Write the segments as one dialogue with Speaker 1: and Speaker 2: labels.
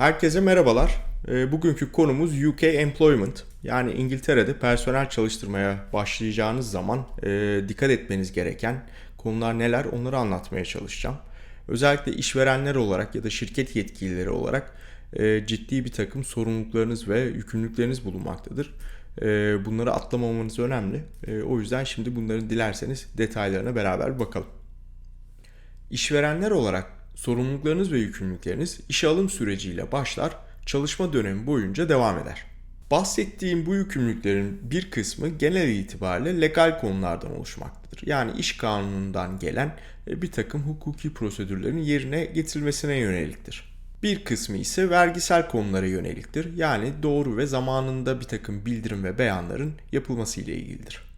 Speaker 1: Herkese merhabalar. E, bugünkü konumuz UK Employment. Yani İngiltere'de personel çalıştırmaya başlayacağınız zaman e, dikkat etmeniz gereken konular neler onları anlatmaya çalışacağım. Özellikle işverenler olarak ya da şirket yetkilileri olarak e, ciddi bir takım sorumluluklarınız ve yükümlülükleriniz bulunmaktadır. E, bunları atlamamanız önemli. O yüzden şimdi bunların dilerseniz detaylarına beraber bakalım. İşverenler olarak sorumluluklarınız ve yükümlülükleriniz işe alım süreciyle başlar, çalışma dönemi boyunca devam eder. Bahsettiğim bu yükümlülüklerin bir kısmı genel itibariyle legal konulardan oluşmaktadır. Yani iş kanunundan gelen e, bir takım hukuki prosedürlerin yerine getirilmesine yöneliktir. Bir kısmı ise vergisel konulara yöneliktir. Yani doğru ve zamanında bir takım bildirim ve beyanların yapılması ile ilgilidir.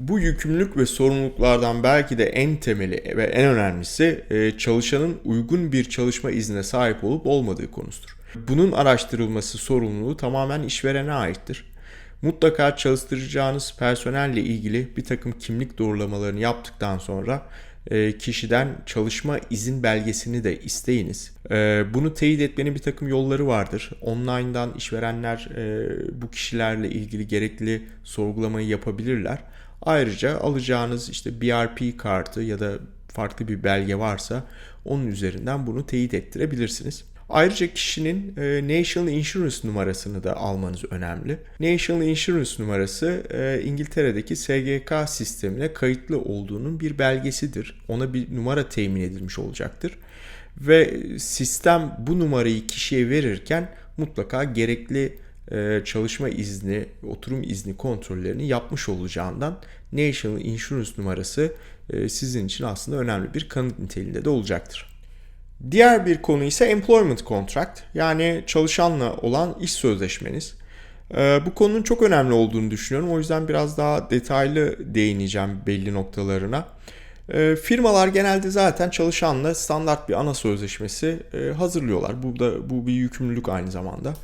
Speaker 1: Bu yükümlülük ve sorumluluklardan belki de en temeli ve en önemlisi e, çalışanın uygun bir çalışma iznine sahip olup olmadığı konusudur. Bunun araştırılması sorumluluğu tamamen işverene aittir. Mutlaka çalıştıracağınız personelle ilgili bir takım kimlik doğrulamalarını yaptıktan sonra e, kişiden çalışma izin belgesini de isteyiniz. E, bunu teyit etmenin bir takım yolları vardır. Online'dan işverenler bu kişilerle ilgili gerekli sorgulamayı yapabilirler. Ayrıca alacağınız işte BRP kartı ya da farklı bir belge varsa onun üzerinden bunu teyit ettirebilirsiniz. Ayrıca kişinin e, National Insurance numarasını da almanız önemli. National Insurance numarası e, İngiltere'deki SGK sistemine kayıtlı olduğunun bir belgesidir. Ona bir numara temin edilmiş olacaktır. Ve sistem bu numarayı kişiye verirken mutlaka gerekli çalışma izni, oturum izni kontrollerini yapmış olacağından National Insurance numarası e, sizin için aslında önemli bir kanıt niteliğinde de olacaktır. Diğer bir konu ise employment contract yani çalışanla olan iş sözleşmeniz. E, bu konunun çok önemli olduğunu düşünüyorum. O yüzden biraz daha detaylı değineceğim belli noktalarına. Firmalar genelde zaten çalışanla standart bir ana sözleşmesi hazırlıyorlar. Bu da bu bir yükümlülük aynı zamanda.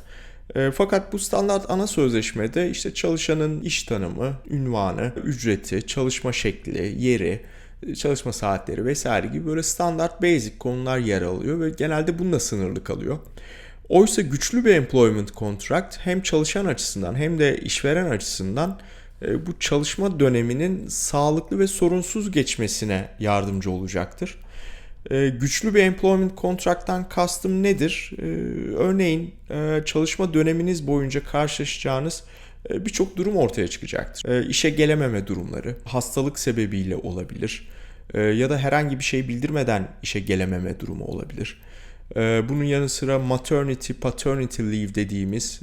Speaker 1: E, fakat bu standart ana sözleşmede işte çalışanın iş tanımı, ünvanı, ücreti, çalışma şekli, yeri, çalışma saatleri vesaire gibi böyle standart basic konular yer alıyor ve genelde bununla sınırlı kalıyor. Oysa güçlü bir employment contract hem çalışan açısından hem de işveren açısından e, bu çalışma döneminin sağlıklı ve sorunsuz geçmesine yardımcı olacaktır. E, güçlü bir employment contract'tan kastım nedir? E, örneğin e, çalışma döneminiz boyunca karşılaşacağınız e, birçok durum ortaya çıkacaktır. E, işe gelememe durumları, hastalık sebebiyle olabilir e, ya da herhangi bir şey bildirmeden işe gelememe durumu olabilir. Bunun yanı sıra maternity, paternity leave dediğimiz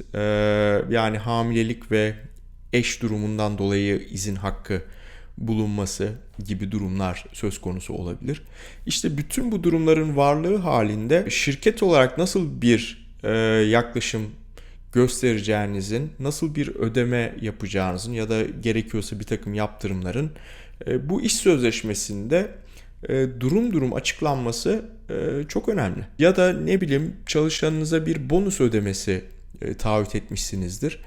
Speaker 1: yani hamilelik ve eş durumundan dolayı izin hakkı bulunması gibi durumlar söz konusu olabilir. İşte bütün bu durumların varlığı halinde şirket olarak nasıl bir e, yaklaşım göstereceğinizin, nasıl bir ödeme yapacağınızın ya da gerekiyorsa bir takım yaptırımların e, bu iş sözleşmesinde e, durum durum açıklanması e, çok önemli. Ya da ne bileyim çalışanınıza bir bonus ödemesi e, taahhüt etmişsinizdir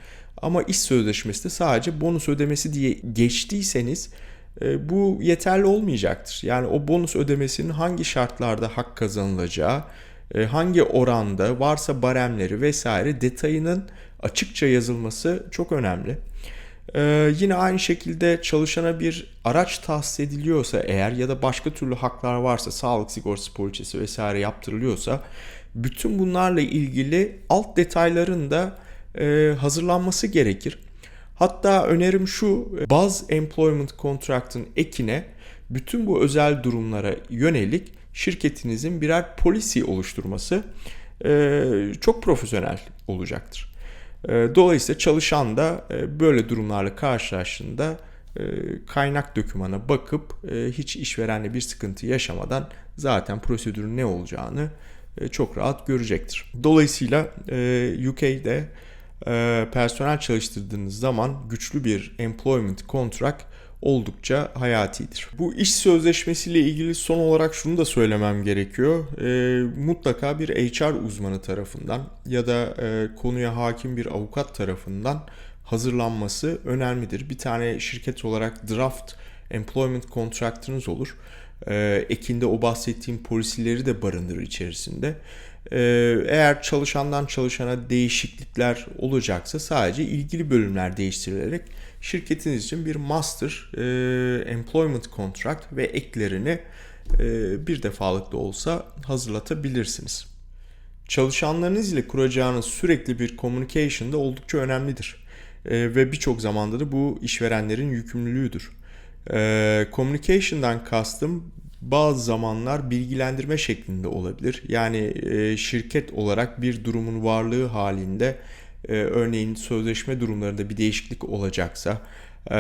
Speaker 1: ama iş sözleşmesi de sadece bonus ödemesi diye geçtiyseniz e, bu yeterli olmayacaktır. Yani o bonus ödemesinin hangi şartlarda hak kazanılacağı, e, hangi oranda varsa baremleri vesaire detayının açıkça yazılması çok önemli. Ee, yine aynı şekilde çalışana bir araç tahsis ediliyorsa eğer ya da başka türlü haklar varsa sağlık sigortası poliçesi vesaire yaptırılıyorsa bütün bunlarla ilgili alt detayların da e, hazırlanması gerekir. Hatta önerim şu, baz employment contract'ın ekine bütün bu özel durumlara yönelik şirketinizin birer polisi oluşturması e, çok profesyonel olacaktır. E, dolayısıyla çalışan da e, böyle durumlarla karşılaştığında e, kaynak dokümana bakıp e, hiç işverenle bir sıkıntı yaşamadan zaten prosedürün ne olacağını e, çok rahat görecektir. Dolayısıyla e, UK'de e, personel çalıştırdığınız zaman güçlü bir employment contract oldukça hayatidir. Bu iş sözleşmesiyle ilgili son olarak şunu da söylemem gerekiyor. E, mutlaka bir HR uzmanı tarafından ya da e, konuya hakim bir avukat tarafından hazırlanması önemlidir. Bir tane şirket olarak draft employment contract'ınız olur. E, ekinde o bahsettiğim polisileri de barındırır içerisinde. Ee, eğer çalışandan çalışana değişiklikler olacaksa sadece ilgili bölümler değiştirilerek şirketiniz için bir master e, employment contract ve eklerini e, bir defalık da olsa hazırlatabilirsiniz. Çalışanlarınız ile kuracağınız sürekli bir communication da oldukça önemlidir. E, ve birçok zamanda da bu işverenlerin yükümlülüğüdür. Communication'dan kastım bazı zamanlar bilgilendirme şeklinde olabilir. Yani e, şirket olarak bir durumun varlığı halinde e, örneğin sözleşme durumlarında bir değişiklik olacaksa e,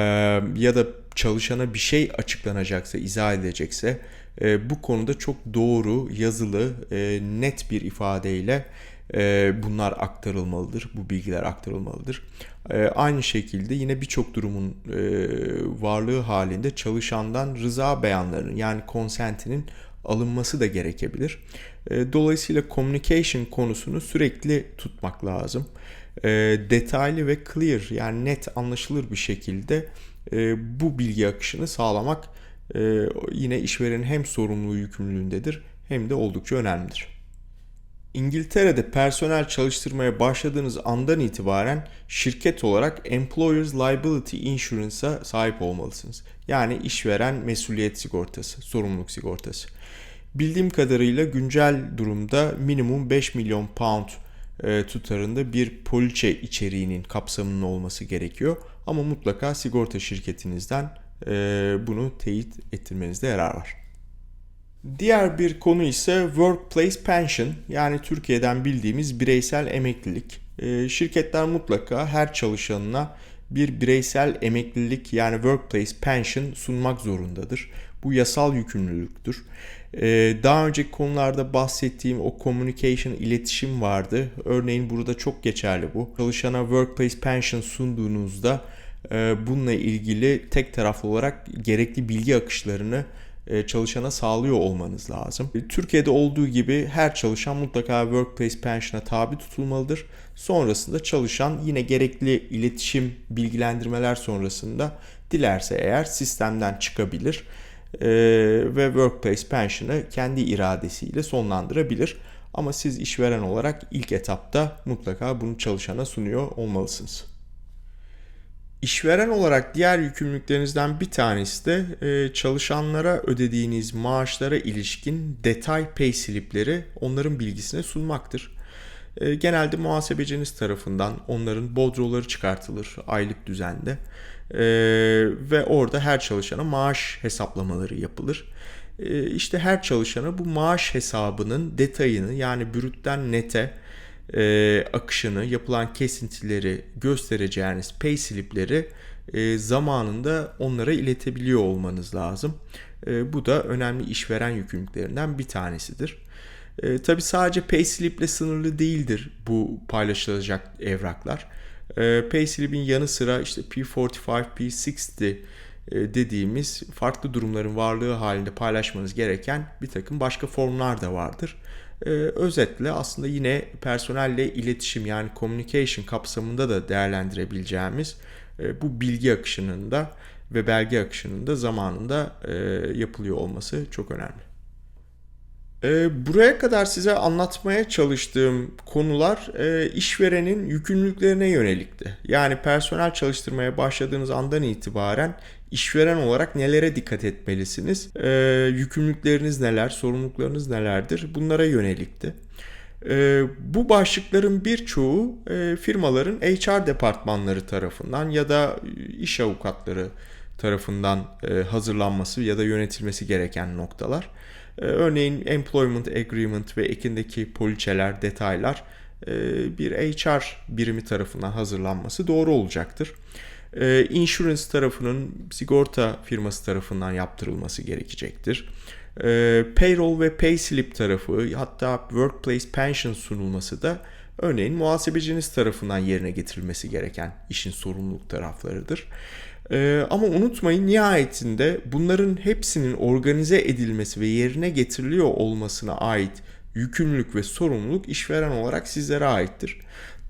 Speaker 1: ya da çalışana bir şey açıklanacaksa, izah edilecekse e, bu konuda çok doğru, yazılı, e, net bir ifadeyle e, bunlar aktarılmalıdır. Bu bilgiler aktarılmalıdır. E, aynı şekilde yine birçok durumun e, varlığı halinde çalışandan rıza beyanlarının yani consentinin alınması da gerekebilir. E, dolayısıyla communication konusunu sürekli tutmak lazım. E, detaylı ve clear yani net anlaşılır bir şekilde e, bu bilgi akışını sağlamak e, yine işverenin hem sorumluluğu yükümlülüğündedir hem de oldukça önemlidir. İngiltere'de personel çalıştırmaya başladığınız andan itibaren şirket olarak Employers Liability Insurance'a sahip olmalısınız. Yani işveren mesuliyet sigortası, sorumluluk sigortası. Bildiğim kadarıyla güncel durumda minimum 5 milyon pound e, tutarında bir poliçe içeriğinin kapsamının olması gerekiyor. Ama mutlaka sigorta şirketinizden e, bunu teyit ettirmenizde yarar var. Diğer bir konu ise Workplace Pension yani Türkiye'den bildiğimiz bireysel emeklilik. E, şirketler mutlaka her çalışanına bir bireysel emeklilik yani Workplace Pension sunmak zorundadır. Bu yasal yükümlülüktür. Ee, daha önceki konularda bahsettiğim o communication, iletişim vardı. Örneğin burada çok geçerli bu. Çalışana Workplace Pension sunduğunuzda e, bununla ilgili tek taraflı olarak gerekli bilgi akışlarını çalışana sağlıyor olmanız lazım. Türkiye'de olduğu gibi her çalışan mutlaka Workplace Pension'a tabi tutulmalıdır. Sonrasında çalışan yine gerekli iletişim bilgilendirmeler sonrasında dilerse eğer sistemden çıkabilir e, ve Workplace Pension'ı kendi iradesiyle sonlandırabilir. Ama siz işveren olarak ilk etapta mutlaka bunu çalışana sunuyor olmalısınız. İşveren olarak diğer yükümlülüklerinizden bir tanesi de e, çalışanlara ödediğiniz maaşlara ilişkin detay pay slipleri onların bilgisine sunmaktır. E, genelde muhasebeciniz tarafından onların bodroları çıkartılır aylık düzende e, ve orada her çalışana maaş hesaplamaları yapılır. İşte her çalışana bu maaş hesabının detayını yani brütten nete e, akışını, yapılan kesintileri göstereceğiniz pay slipleri e, zamanında onlara iletebiliyor olmanız lazım. E, bu da önemli işveren yükümlülüklerinden bir tanesidir. E, Tabi sadece payslip ile sınırlı değildir bu paylaşılacak evraklar. E, payslip'in yanı sıra işte P45, P60 e, dediğimiz farklı durumların varlığı halinde paylaşmanız gereken bir takım başka formlar da vardır. Ee, özetle aslında yine personelle iletişim yani communication kapsamında da değerlendirebileceğimiz e, bu bilgi akışının da ve belge akışının da zamanında e, yapılıyor olması çok önemli. E, buraya kadar size anlatmaya çalıştığım konular e, işverenin yükümlülüklerine yönelikti. Yani personel çalıştırmaya başladığınız andan itibaren işveren olarak nelere dikkat etmelisiniz? E, yükümlülükleriniz neler, sorumluluklarınız nelerdir? Bunlara yönelikti. E, bu başlıkların birçoğu e, firmaların HR departmanları tarafından ya da iş avukatları tarafından e, hazırlanması ya da yönetilmesi gereken noktalar. E, örneğin Employment Agreement ve ekindeki poliçeler, detaylar e, bir HR birimi tarafından hazırlanması doğru olacaktır. E, insurance tarafının sigorta firması tarafından yaptırılması gerekecektir. Payroll ve payslip tarafı hatta workplace pension sunulması da örneğin muhasebeciniz tarafından yerine getirilmesi gereken işin sorumluluk taraflarıdır. Ee, ama unutmayın nihayetinde bunların hepsinin organize edilmesi ve yerine getiriliyor olmasına ait yükümlülük ve sorumluluk işveren olarak sizlere aittir.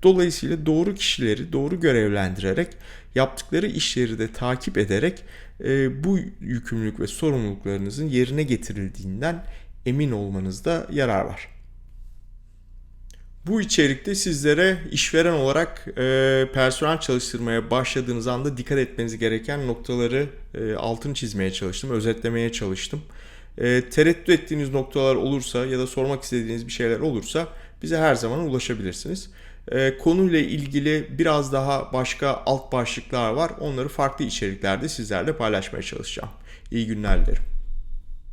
Speaker 1: Dolayısıyla doğru kişileri doğru görevlendirerek yaptıkları işleri de takip ederek e, bu yükümlülük ve sorumluluklarınızın yerine getirildiğinden emin olmanızda yarar var. Bu içerikte sizlere işveren olarak e, personel çalıştırmaya başladığınız anda dikkat etmeniz gereken noktaları e, altını çizmeye çalıştım, özetlemeye çalıştım. E, tereddüt ettiğiniz noktalar olursa ya da sormak istediğiniz bir şeyler olursa bize her zaman ulaşabilirsiniz. E, konuyla ilgili biraz daha başka alt başlıklar var. Onları farklı içeriklerde sizlerle paylaşmaya çalışacağım. İyi günler dilerim.